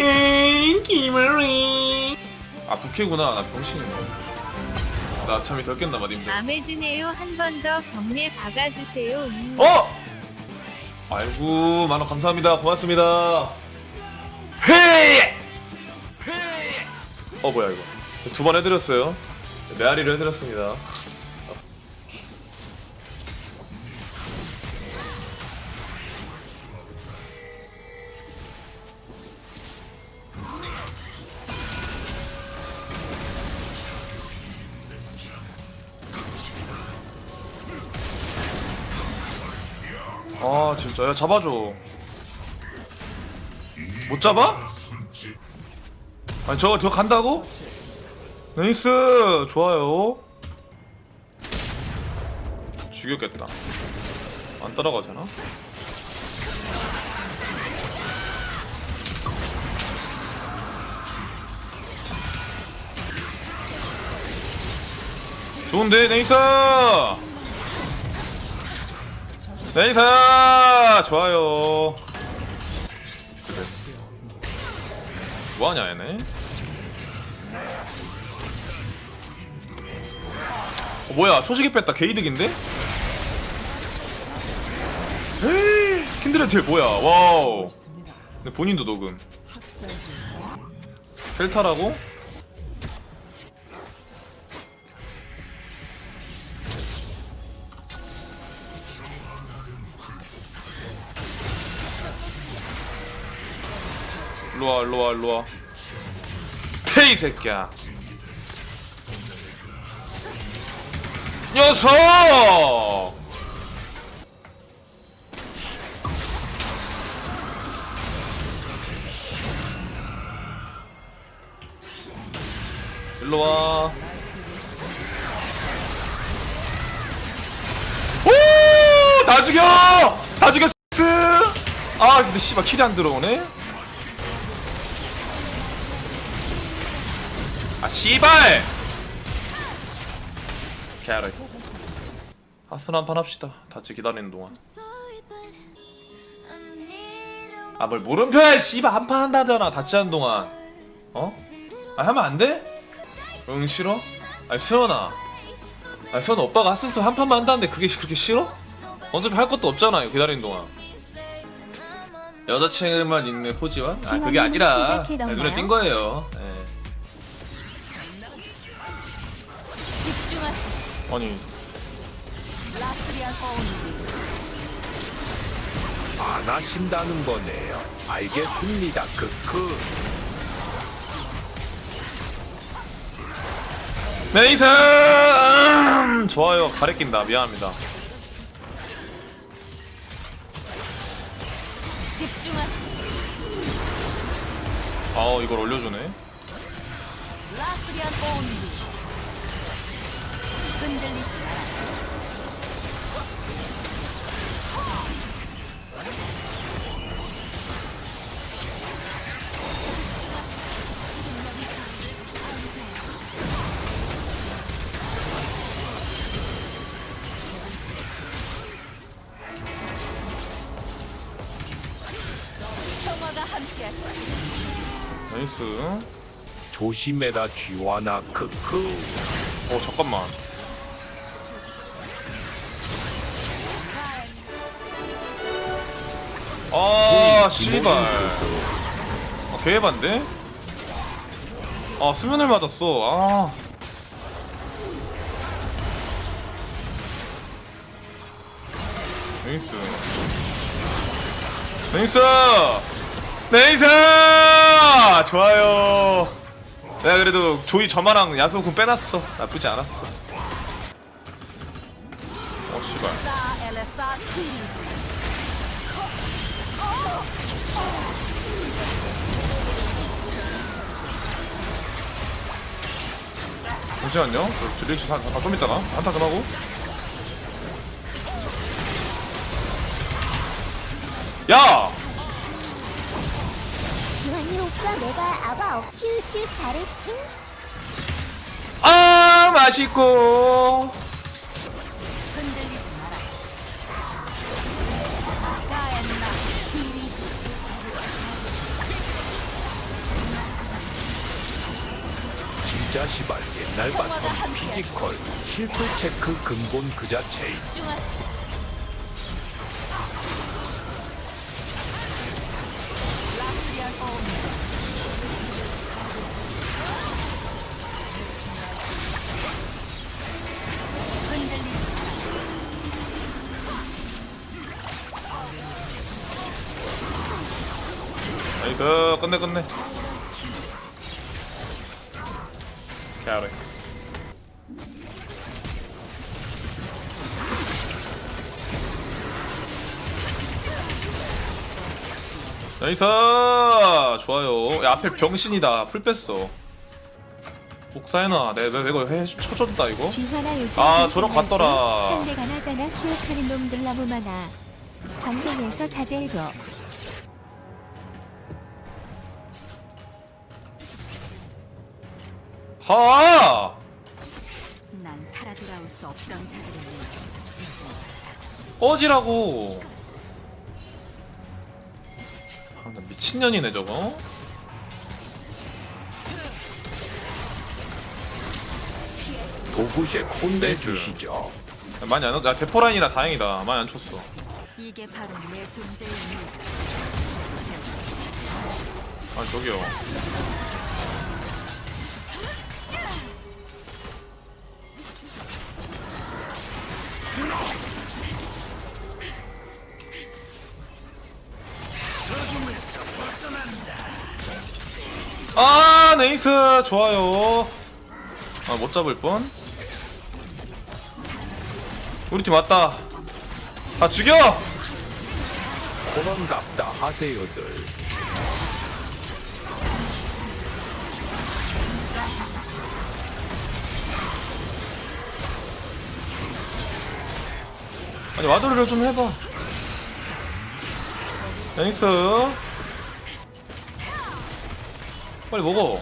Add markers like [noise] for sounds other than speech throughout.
에이 기머리 아 부캐구나 나 병신이네 나 잠이 덜 깼나봐 님들 마음에 드네요. 한 번 더 경례 박아주세요. 음. 어! 아이고 만원 감사합니다 고맙습니다 헤이! 어 뭐야 이거 두 번 해드렸어요 메아리를 해드렸습니다 아 진짜 야 잡아줘. 못 잡아? 아니 저거 저 간다고? 나이스! 좋아요. 죽였겠다. 안 따라가잖아 좋은데 네이스 네이스 좋아요. 뭐하냐 얘네? 어, 뭐야 초식이 뺐다. 개이득인데? 에이! 킨드레드 뭐야? 와우. 근데 본인도 녹음. 펠타라고? 일로와 일로와 일로와 테이 새끼야 녀석 일로와 오! 다 죽여! 다 죽였어! 아 근데 씨발 킬이 안 들어오네? 아 씨발! 개알아 하스나 한판 합시다 다치 기다리는 동안 아 뭘 물음표야 씨발 한판 한다잖아 다치 하는 동안 어? 아 하면 안 돼? 응 싫어? 아니 수연아 아니 수연 오빠가 하스스 한 판만 한다는데 그게 그렇게 싫어? 어차피 할 것도 없잖아요 기다리는 동안 여자친구만 있는 포지와? 아 그게 아니라 네, 눈에 띈 거예요 예. 아니 안 하신다는 거네요. 알겠습니다. 크크. 메이스 음, 좋아요 가래 낀다 미안합니다 아 이걸 올려주네 나이스 조심해라 쥐와나 크크. 어 잠깐만 아 씨발. 아 개해반데? 아 수면을 맞았어. 아. 네이스. 네이스! 네이스! 좋아요. 내가 그래도 조이 저마랑 야수군 빼놨어. 나쁘지 않았어. 어 씨발 잠시만요 저 드레이시 한, 아, 좀 있다가 한타 좀 하고 야! 지환이 오빠 내가 아바 어큐큐 잘했지? 아 맛있고 진짜 시발 옛날 바텀 피지컬 실플 체크 근본 그 자체임 나이스 끝내 끝내 잘해 나이스 좋아요. 야 앞에 병신이다. 풀 뺐어. 복사해놔. 내가 내가 이거 해 쳐줬다 이거. 쥐화나 요즘 아, 저런 것 같더라. 상대가 나잖아. 키워하는 놈들 너무 많아. 방송에서 자제해줘 가! 난 살아 돌아올 수 없던 자들을 꺼지라고. 아, 나 미친년이네 저거. 도구제 콘내 주시죠. 많이 안, 나 대포라인이라 다행이다. 많이 안 쳤어. 이게 바로 내 존재의 아 저기요 아 네이스 좋아요. 아 못 잡을 뻔. 우리 팀 왔다. 아 죽여! 그런갑다 하세요들. 아니 와드를 좀 해봐. 나이스 빨리 먹어.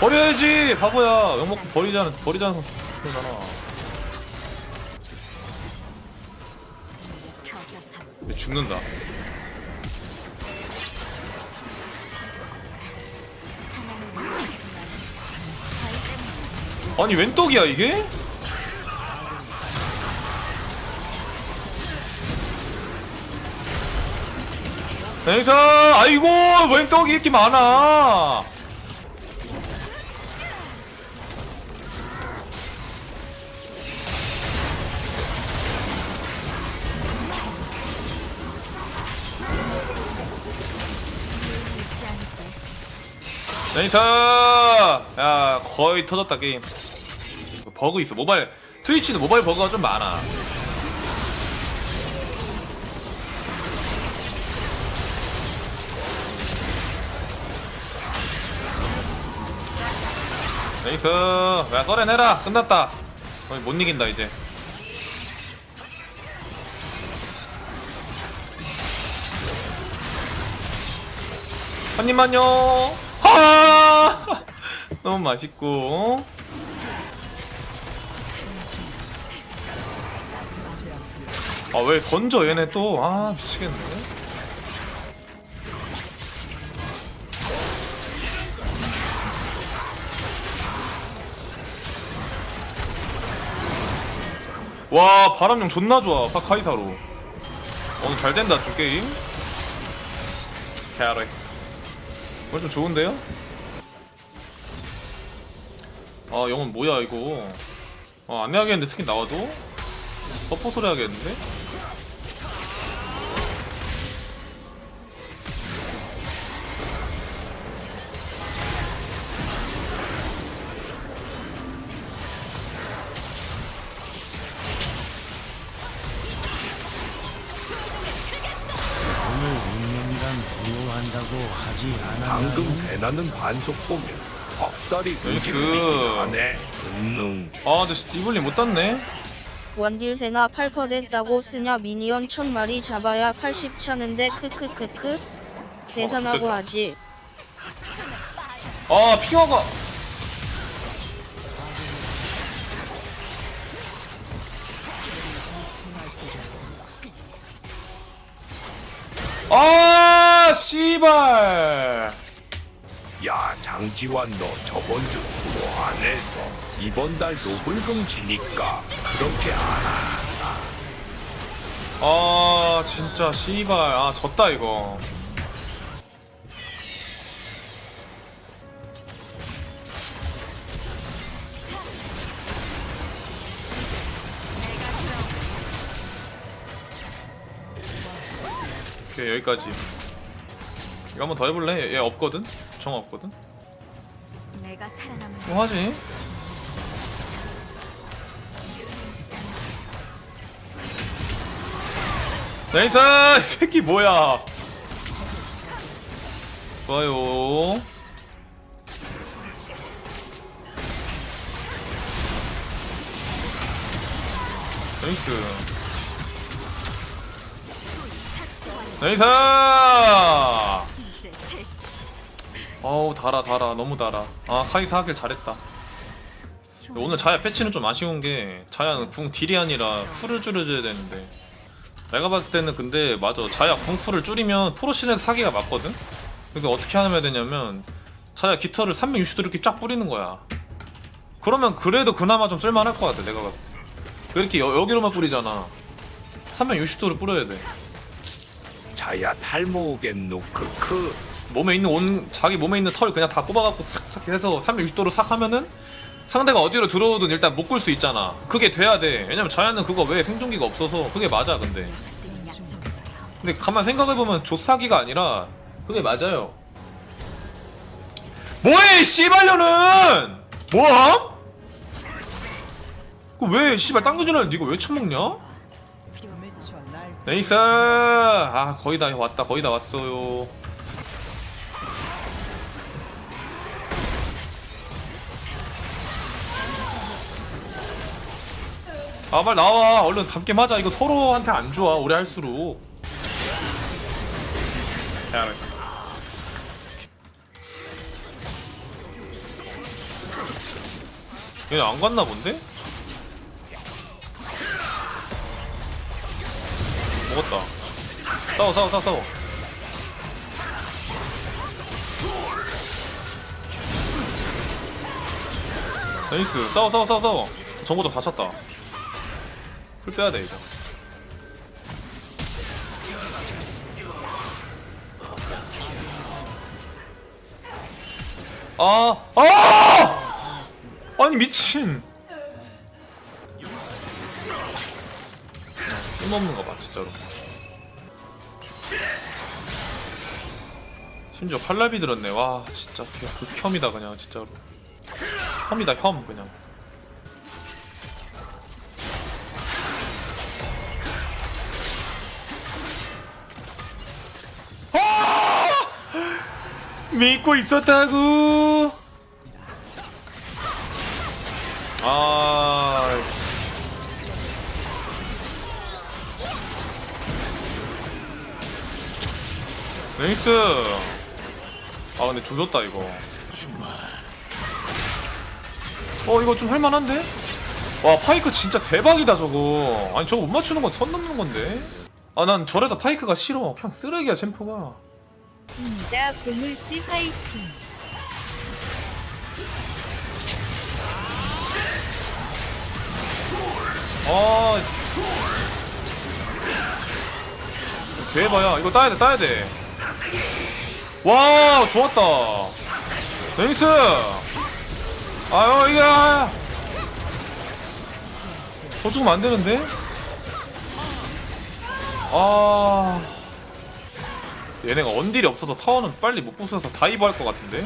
버려야지. 바보야. 욕 먹고 버리자는 버리자는 소리잖아. 얘 죽는다. 아니 웬 떡이야 이게? 나이스 아이고 웬 떡이 이렇게 많아. 나이스 야 거의 터졌다 게임. 버그 있어. 모바일 트위치는 모바일 버그가 좀 많아 나이스 야 썰어내라. 끝났다. 거의 못 이긴다 이제. 한 입만요. 하! [laughs] 너무 맛있고. 아 왜 던져 얘네 또? 아 미치겠네 와 바람용 존나 좋아 파카이사로 오늘 잘 된다 좀 게임 개아래 오늘 좀 좋은데요? 아 영은 뭐야 이거 아, 안 해야겠는데 스킨 나와도? 서포트를 해야겠는데? 하지 않았나? 방금 배나는 반속 보면 박살이 나이스. 하네 음 아 근데 이블린 못 땄네. 원딜세나 8% 됐다고 쓰냐? 미니언 1000마리 잡아야 80 차는데 크크크크. 계산하고. 하지. 아 핑화가. 아 씨발! 야, 잘 강지환 너 저번 주 수고 안 해서 이번 달 노블금 지니까 그렇게 안아 진짜 씨발. 아 졌다 이거. 오케이 여기까지 이거 한번 더 해볼래? 얘, 얘 없거든? 정 없거든? 내가 뭐 하지? 나이스! 이 새끼 뭐야? 좋아요. 나이스. 나이스! 어우 달아 달아. 너무 달아. 아 카이사 하길 잘했다. 오늘 자야 패치는 좀 아쉬운 게 자야는 궁 딜이 아니라 풀을 줄여줘야 되는데. 내가 봤을 때는 근데 맞아. 자야 궁 풀을 줄이면 프로신에서 사기가 맞거든? 근데 어떻게 하면 되냐면 자야 깃털을 360도 이렇게 쫙 뿌리는 거야. 그러면 그래도 그나마 좀 쓸만할 것 같아 내가 봤을 때. 이렇게 여, 여기로만 뿌리잖아. 360도를 뿌려야 돼. 자야 탈모 오겠노 크크 몸에 있는 온 자기 몸에 있는 털 그냥 다 뽑아갖고 싹싹 해서 360도로 싹 하면은 상대가 어디로 들어오든 일단 묶을 수 있잖아. 그게 돼야 돼. 왜냐면 자야는 그거 왜 생존기가 없어서 그게 맞아 근데. 근데 가만 생각해보면 조사기가 아니라 그게 맞아요. 뭐해 이 씨발려는! 뭐함? 그왜 씨발 당근전을 니가 왜 처먹냐? 네이스! 아 거의 다 왔다 거의 다 왔어요. 아 빨리 나와. 얼른 담게 맞아. 이거 서로한테 안 좋아. 오래 할수록. 야 얘네 안 갔나 본데? 먹었다. 싸워 싸워 싸워 싸워. 나이스. 싸워 싸워 싸워 싸워. 정보적 다 찼다 풀 빼야 돼 이거. 아, 아! 아니 미친. 쓸모없는 거 봐, 진짜로. 심지어 칼날비 들었네. 와, 진짜 극혐이다 그냥 진짜로. 혐이다 혐 그냥. 믿고 있었다고. 아. 네이스. 아 근데 조졌다 이거. 어 이거 좀 할만한데? 와 파이크 진짜 대박이다 저거. 아니 저거 못 맞추는 건 선 넘는 건데. 아 난 저래도 파이크가 싫어. 그냥 쓰레기야 챔프가. 진짜 고물지 화이팅. 아. 대봐야 이거 따야 돼 따야 돼. 와 좋았다. 나이스. 아유 이게 더 죽으면 안 되는데. 아. 얘네가 원딜이 없어서 타워는 빨리 못 부숴서 다이브 할 것 같은데?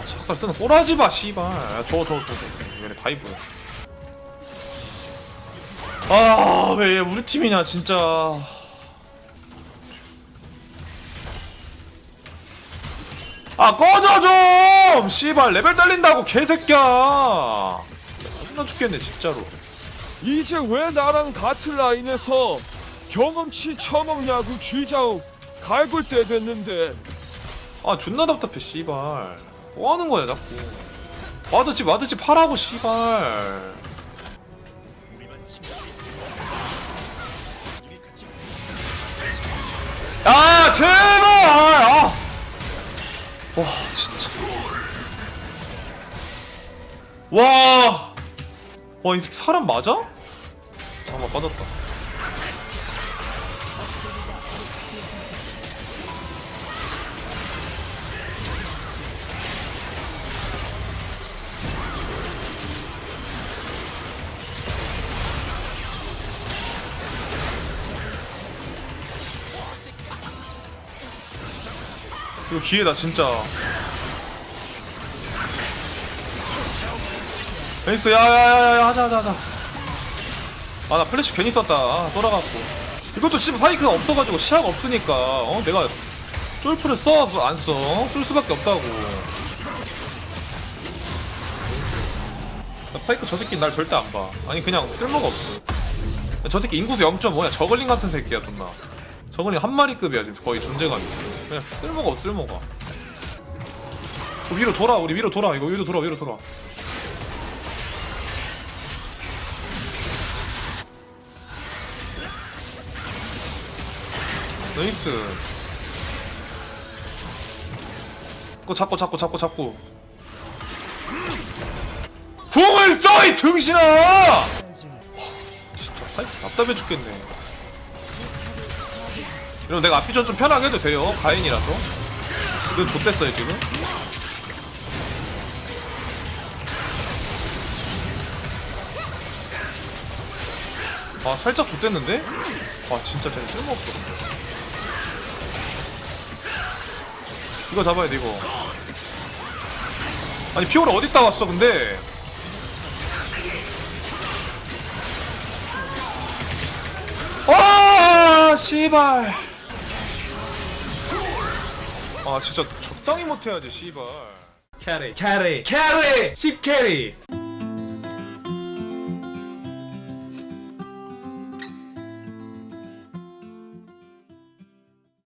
아, 착살 쓰는 꼬라지 마, 씨발. 아, 저, 저, 저, 저. 얘네 다이브. 아, 왜 우리 팀이냐, 진짜. 아, 꺼져 좀! 씨발, 레벨 딸린다고, 개새끼야! 존나 죽겠네, 진짜로. 이제 왜 나랑 같은 라인에서 경험치 처먹냐고 쥐자욱 갈굴 때 됐는데. 아 존나 답답해 씨발. 뭐 하는 거야 자꾸. 와드치 와드치 파라고 씨발. 야 제발! 아! 와 진짜. 와! 와, 이 사람 맞아? 잠깐만, 빠졌다. 이거 기회다, 진짜. 베이스 야야야야 하자 하자 하자. 아 나 플래시 괜히 썼다. 아, 돌아갔고. 이것도 지금 파이크가 없어가지고 시야가 없으니까 어 내가 쫄프를 써 안써 쓸 수밖에 없다고. 나 파이크 저 새끼 날 절대 안봐. 아니 그냥 쓸모가 없어. 저 새끼 인구수 0.5야. 저글링 같은 새끼야 존나 저글링 한 마리급이야 지금 거의 존재감이. 그냥 쓸모가 없어 쓸모가. 위로 돌아 우리 위로 돌아. 이거 위로 돌아 위로 돌아. 나이스. 그거 잡고 잡고 잡고 잡고. 궁을 써 이 등신아! 하, 진짜 파이프 답답해 죽겠네 이러면 내가 앞비전 좀 편하게 해도 돼요. 가인이라서. 이건 좆됐어요 지금. 아 살짝 좆됐는데? 아 진짜 쟤는 쓸모없어. 이거 잡아야 돼 이거. 아니 피오라 어딨다 왔어 근데? 아 씨발 아 진짜 적당히 못해야지 씨발. 캐리 캐리 캐리 10 캐리